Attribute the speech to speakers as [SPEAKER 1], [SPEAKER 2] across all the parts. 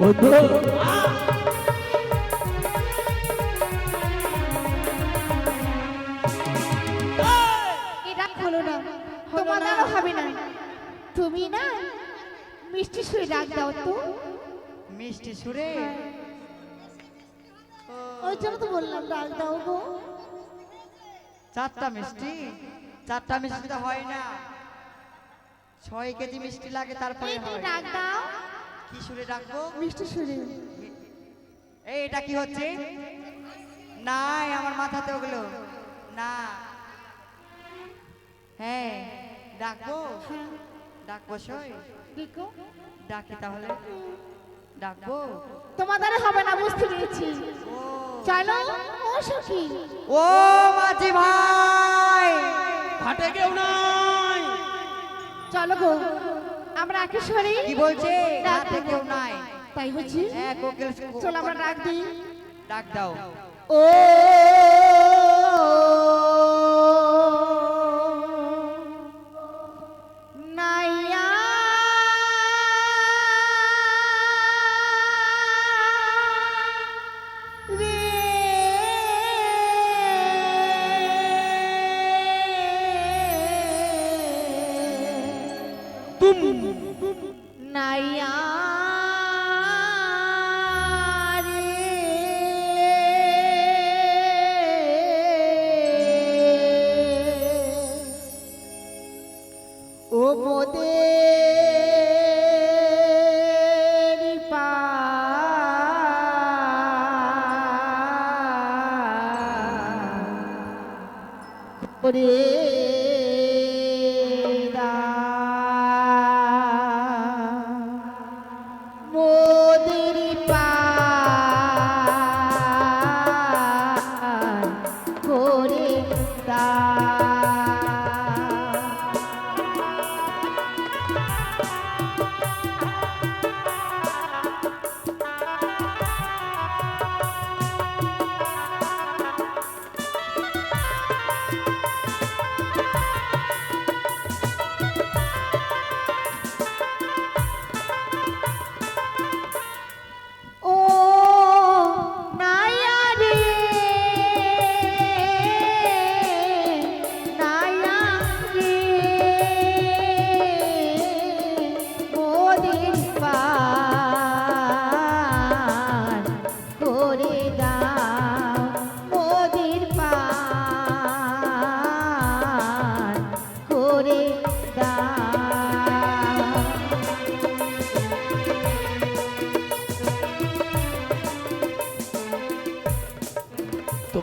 [SPEAKER 1] বন্ধু
[SPEAKER 2] তোমার দ্বারা হবে না। তুমি না মিষ্টি সুরে ডাক দাও তো।
[SPEAKER 3] মিষ্টি সুরে?
[SPEAKER 2] ওই জন্য তো বললাম ডাক দাও গো।
[SPEAKER 3] চারটা মিষ্টি? চারটা মিষ্টি তো হয় না। ছয় কেজি মিষ্টি লাগে তারপরে হয়।
[SPEAKER 2] ডাক দাও।
[SPEAKER 3] কি সুরে ডাকবো
[SPEAKER 2] মিষ্টি সুরে
[SPEAKER 3] এই এটা কি হচ্ছে? নাই আমার মাথাতে ওগুলো। না। হ্যাঁ ডাকবো ডাকবো সই ডাকি তাহলে। ডাকবো
[SPEAKER 2] তোমার দ্বারা হবে না বুঝতে পেরেছি।
[SPEAKER 3] ও।
[SPEAKER 2] চলো ও সখী।
[SPEAKER 3] ও মাঝি ভাই।
[SPEAKER 1] ঘাটে কেউ নাই।
[SPEAKER 2] চলো গো। আমরা একে সরি
[SPEAKER 3] কি বলছে? রাতে কেউ নাই।
[SPEAKER 2] তাই বলছি
[SPEAKER 3] হ্যাঁ কোকিল
[SPEAKER 2] চলো আমরা ডাক দিই।
[SPEAKER 3] ডাক দাও।
[SPEAKER 2] ও ও মোদের পার করে দা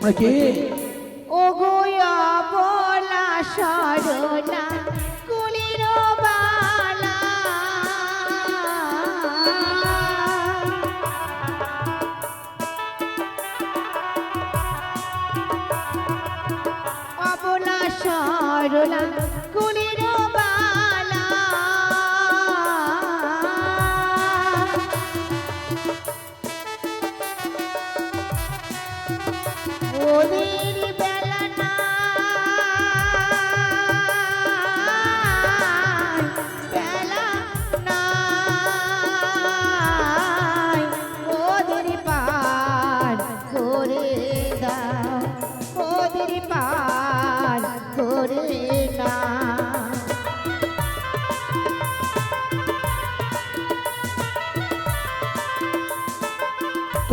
[SPEAKER 1] তোমরা কে
[SPEAKER 2] ও গোয়া বলা। কুলির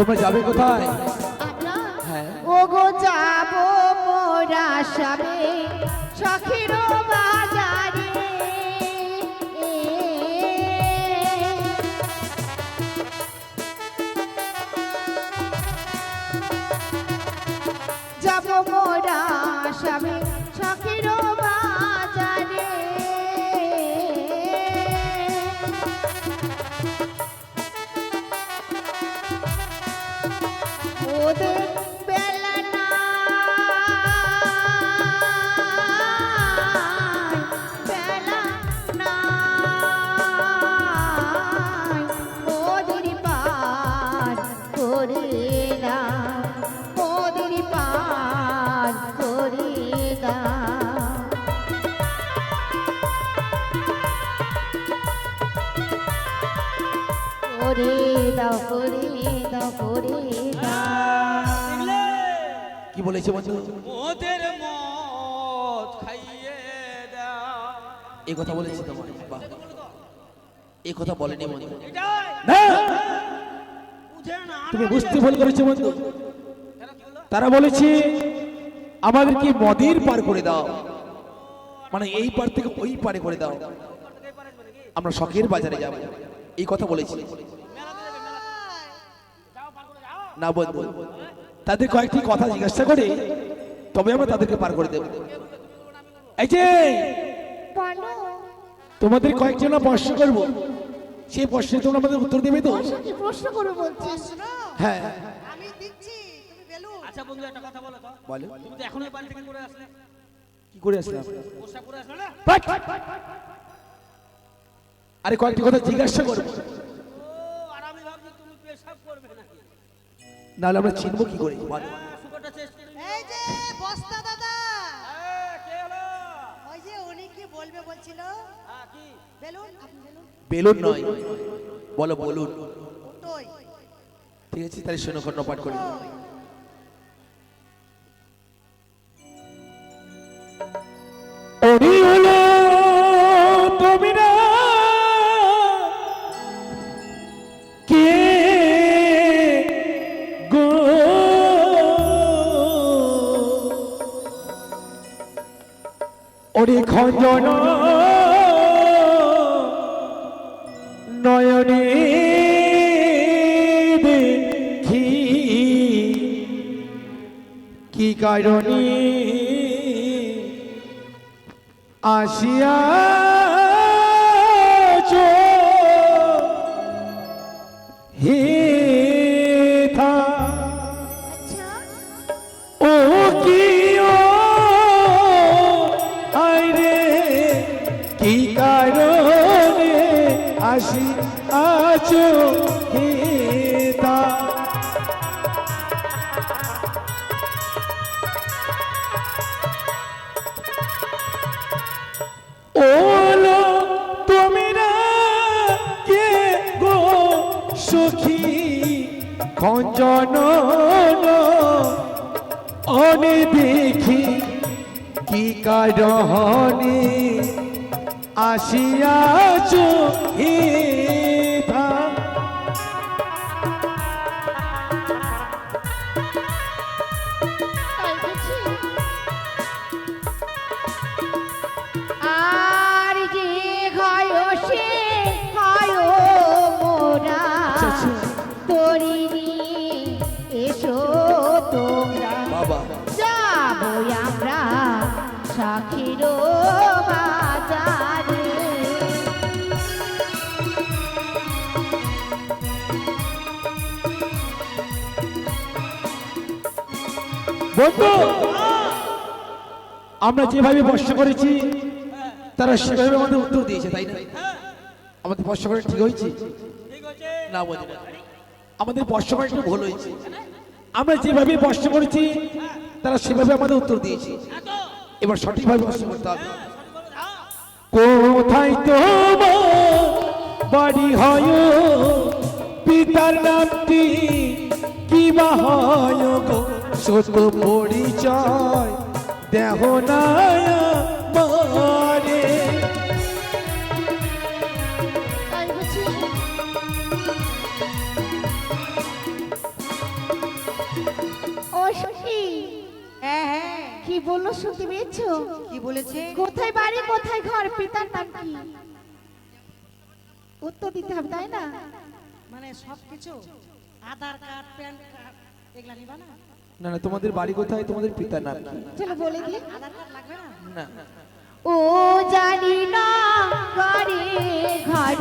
[SPEAKER 1] তোমরা যাবে কোথায়? হ্যাঁ।
[SPEAKER 2] ওগো যাব মোরা সবে সখীর বাজারে। যাব মোরা সবে সখীর দাও করে দাও করে
[SPEAKER 1] কি বলেছে বন্ধু?
[SPEAKER 4] ওদের মদ খাইয়ে দাও।
[SPEAKER 1] এই কথা বলেছে তোমার বাহ। এই কথা বলেনি বন্ধু।
[SPEAKER 4] এটাই।
[SPEAKER 1] না! তুমি বুঝতে ভুল করেছ বন্ধু।
[SPEAKER 4] কি
[SPEAKER 1] তারা বলেছে আমাদেরকে মদির পার করে দাও। মানে এই পার থেকে ওই পারে করে দাও। আমরা শখের বাজারে যাব। এই কথা বলেছি। না বন্ধু তাদের কয়েকটি কথা জিজ্ঞাসা করে তবে আমরা তাদেরকে পার করে দেব। এই যে তোমাদের কয়েকজন প্রশ্ন করব। সেই প্রশ্নে তোমরা আমাদের উত্তর দেবে তো?
[SPEAKER 2] প্রশ্ন করে বলছিস
[SPEAKER 1] হ্যাঁ।
[SPEAKER 3] আমি দিচ্ছি তুমি বেলুন
[SPEAKER 4] আচ্ছা বন্ধু একটা কথা বলো তো।
[SPEAKER 1] বলো।
[SPEAKER 4] তুমি তো এখনই বাড়ি থেকে করে আসলে।
[SPEAKER 1] কি করে আসলাম?
[SPEAKER 4] পোশাক করে আসলে না?
[SPEAKER 1] আরে কয়েকটি কথা জিজ্ঞাসা করব।
[SPEAKER 4] ও আর আমি ভাবছি তুমি পেশাব করবে নাকি
[SPEAKER 1] নাহলে আমরা চিনবো কি করে?
[SPEAKER 5] এই যে বস্তা দাদা।
[SPEAKER 4] হ্যাঁ, কে হলো?
[SPEAKER 5] ওই যে উনি কি বলবে বলছিল?
[SPEAKER 4] হ্যাঁ,
[SPEAKER 5] বেলুন? আপনি বেলুন
[SPEAKER 1] বেলুন নয়। বলো বলুন। ঠিক আছে তাহলে শোনো খন্ড পাঠ করি খঞ্জন নয়নে দেখি কি কারণে আসিয়া হে খঞ্জন অনে দেখি কি কারণে আসিয়াছ হেথা বন্ধু আমরা যেভাবে প্রশ্ন করেছি তারা সেভাবে আমাদের উত্তর দিয়েছে তাই না? আমাদের প্রশ্ন করে ঠিক হয়েছে? না বলি আমাদের প্রশ্ন করে একটু ভুল হয়েছে। আমরা যেভাবে প্রশ্ন করেছি তারা সেভাবে আমাদের উত্তর দিয়েছে। এবার সঠিকভাবে প্রশ্ন করতে হবে। কোথায় তো বাড়ি হয় পিতার নামটি কি বা হয় গো? সত্য পরিচয় দেহ মারে।
[SPEAKER 3] হ্যাঁ হ্যাঁ।
[SPEAKER 2] কি বলল শুনতে পেয়েছ
[SPEAKER 3] কি বলেছে?
[SPEAKER 2] কোথায় বাড়ি কোথায় ঘর? পিতার নাম কি? উত্তর দিতে হবে তাই না?
[SPEAKER 5] মানে সব কিছু আধার কার্ড প্যান কার্ড এগুলা নিবা না?
[SPEAKER 1] না না তোমাদের বাড়ি কোথায়? তোমাদের পিতার নাম কি?
[SPEAKER 2] চলো বলে দিই।
[SPEAKER 5] আধার কার্ড লাগবে না।
[SPEAKER 2] ও জানি না ঘরে ঘর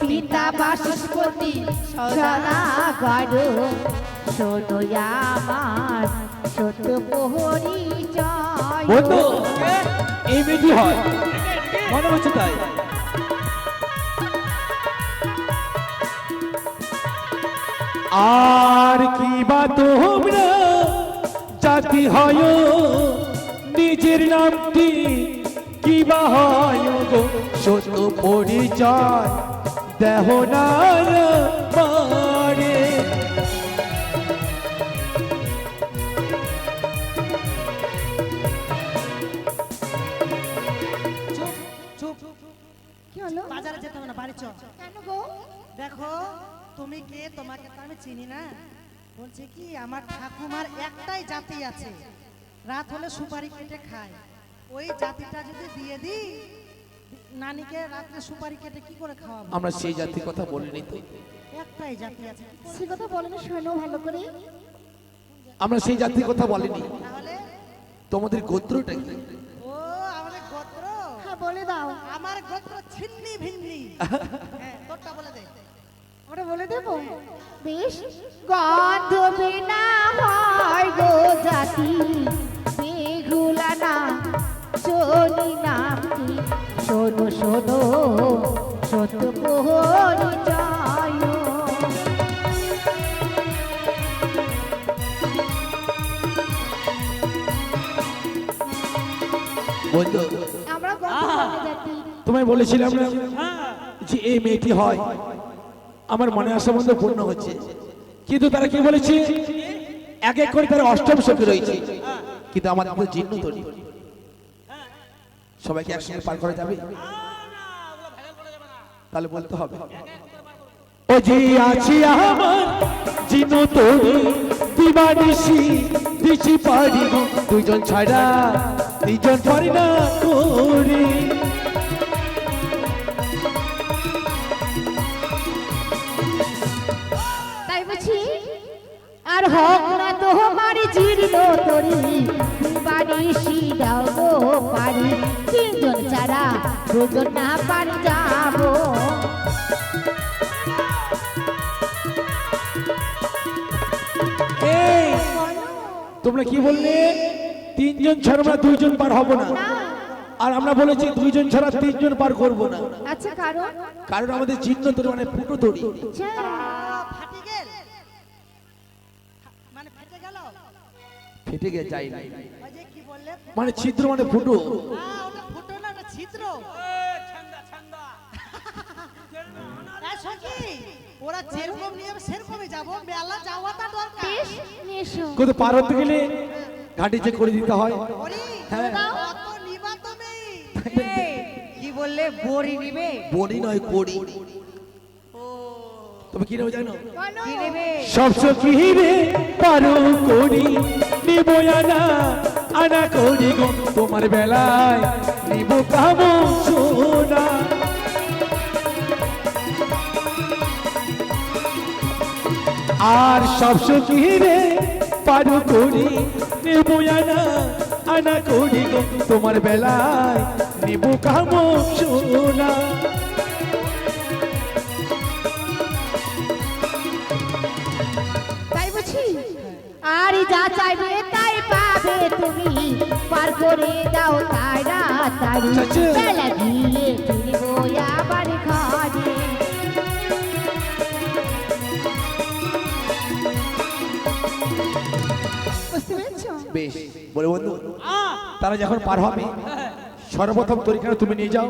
[SPEAKER 2] পিতা বাসস্পতি সদা ঘর। শোনো আমার ছোট সত্য পরিচয়
[SPEAKER 1] বন্ধু এই মেয়েটি হয়। মনে হচ্ছে তাই। আর কি বা তোমরা জাতি হয় নিজের নামটি কি বা হয় গো? সত্য পরিচয় দেহ না পারে
[SPEAKER 5] চুপ চুপ।
[SPEAKER 2] কি হলো?
[SPEAKER 5] বাজারে যেতে হবে না বাড়ি চল। দেখো তুমি কে? তোমাকে তো আমি চিনি না। বলছে কি আমার ঠাকুমার একটাই জাতি আছে। রাত হলে সুপারি কেটে খায়। ওই জাতিটা যদি দিয়ে দিই নানিকে রাত্রে সুপারি কেটে কি করে খাওয়াবো?
[SPEAKER 1] আমরা সেই জাতির কথা বলিনি তো।
[SPEAKER 5] একটাই জাতি আছে। কি করে?
[SPEAKER 2] সে কথা বলেনি শোনো ভালো করে।
[SPEAKER 1] আমরা সেই জাতির কথা বলিনি।
[SPEAKER 5] তাহলে?
[SPEAKER 1] তোমাদের গোত্রটা কি?
[SPEAKER 5] ও আমাদের গোত্র?
[SPEAKER 2] হ্যাঁ বলে দাও।
[SPEAKER 5] আমার গোত্র ছিন্নি ভিন্নি। হ্যাঁ তোরটা বলে দে।
[SPEAKER 2] ওটা বলে দেবো? বেশ। গন্ধ বিনা হয় গো জাতি বেগুলা না চলি কি শোনো শোনো সত্য পরিচয়
[SPEAKER 1] তোমায় বলেছিলাম না যে এই মেয়েটি হয়। আমার মনে আসা বন্ধ পূর্ণ হচ্ছে। কিন্তু তারা কি বলেছে? এক এক করে তারা অষ্টম সখী রয়েছে। কিন্তু আমার আমাদের জিন্ন তৈরি সবাইকে একসঙ্গে পার করা যাবে? তাহলে বলতে হবে। ও যে আছি আমার জিনো তোরে দিবানিসি দিছি পারি দুজন ছাড়া দুজন পারি না করে।
[SPEAKER 2] আর হোক না তোমার জীর্ণ তরি। বাড়ি সিদাও গো পারি তিনজন ছাড়া দুজন না পারি যাব।
[SPEAKER 1] তোমরা কি বললে? তিনজন ছাড়া আমরা দুইজন পার হব না। আর আমরা বলেছি দুইজন ছাড়া তিনজন পার করব না।
[SPEAKER 2] আচ্ছা কারণ?
[SPEAKER 1] কারণ আমাদের চিহ্ন তৈরি মানে ফুটো তৈরি।
[SPEAKER 5] ফেটে
[SPEAKER 1] গিয়ে যায় না
[SPEAKER 5] ওই যে কি বললে?
[SPEAKER 1] মানে ছিদ্র মানে ফুটো।
[SPEAKER 5] ছিদ্র? ওরা যেরকম নিয়ম সেরকমই যাব। মেলা যাওয়াটা দরকার।
[SPEAKER 2] বেশ নিয়ে এসো।
[SPEAKER 1] কিন্তু পার হতে গেলে ঘাটি চেক করে দিতে হয়। হ্যাঁ।
[SPEAKER 3] কি বললে? বড়ি নিবে?
[SPEAKER 1] বড়ি নয় কড়ি। তুমি কি নেবে জানো?
[SPEAKER 3] কি
[SPEAKER 1] রে পারো করি নিব আনা আনা করি গো তোমার বেলায়, নিব কাম সোনা। আর সব রে পারো করি, নিব আনা আনা করি গো তোমার বেলায়, নিব কাম সোনা।
[SPEAKER 2] আর যা চাইবে তাড়াতাড়ি বেলা দিয়ে ফিরবো আবার ঘরে।
[SPEAKER 1] বেশ বলে বন্ধু তারা যখন পার হবে সর্বপ্রথম তরিকা তুমি নিয়ে যাও।